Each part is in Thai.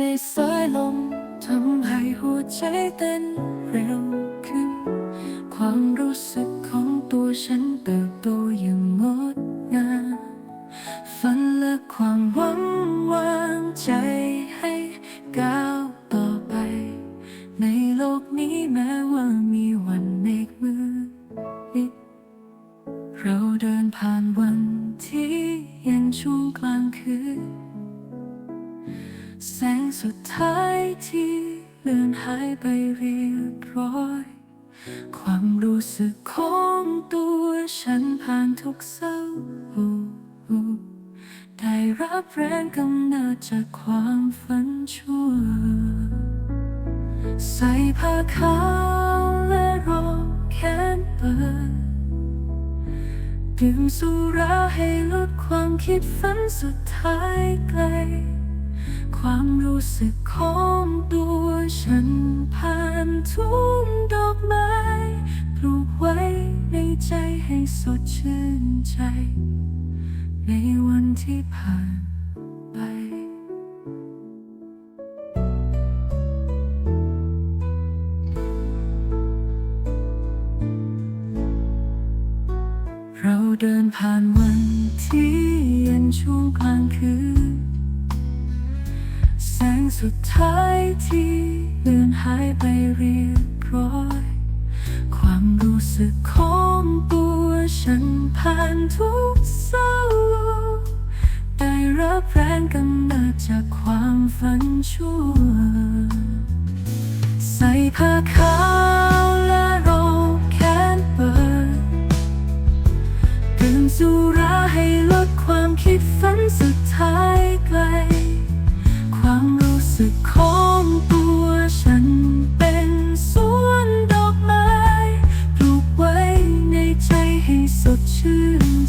ในสายลมทำให้หัวใจเต้นเร็วขึ้น ความรู้สึกของตัวฉันเติบโตอย่างงดงามฝันและความหวังวางใจให้ก้าวต่อไป ในโลกนี้แม้ว่ามีวันเมฆมืดเราเดินผ่านวันที่เย็นช่วงกลางคืน แสงสุดท้ายที่เลือนหายไปเรียบร้อย ความรู้สึกของตัวฉันผ่านทุกเศร้า ได้รับแรงกำเนิดจากความฝันชั่ว ใส่ผ้าขาวและรองแขนเปิดดื่มสุราให้ลดความคิดฝันสุดท้ายไกล สึกของตัวฉันผ่านทุ่งดอกไม้ปลูกไว้ในใจให้สดชื่นใจ ในวันที่ผ่านไปเราเดินผ่านวันที่เย็นช่วงกลางคืน สุดท้ายที่เลือนหายไปเรียบร้อย ความรู้สึกของตัวฉันผ่านทุกเศร้าได้รับแรงกำเนิดจากความฝันชั่ว ใส่ผ้าขาวและรองแขนเปิดดื่มสุราให้ลดความคิดฝันสุดท้ายไกล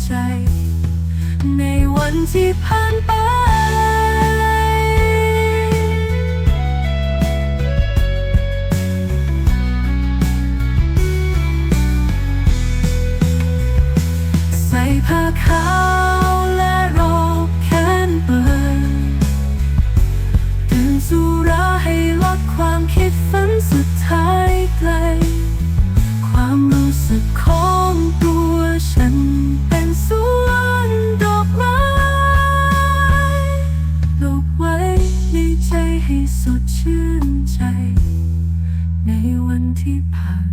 ใจ ในวันที่ผ่านไป ใส่ผ้าขาวและรองแขนเปิดดื่มสุราให้ลดความคิดฝันสุดท้ายไกล ให้สดชื่นใจ ในวันที่ผ่าน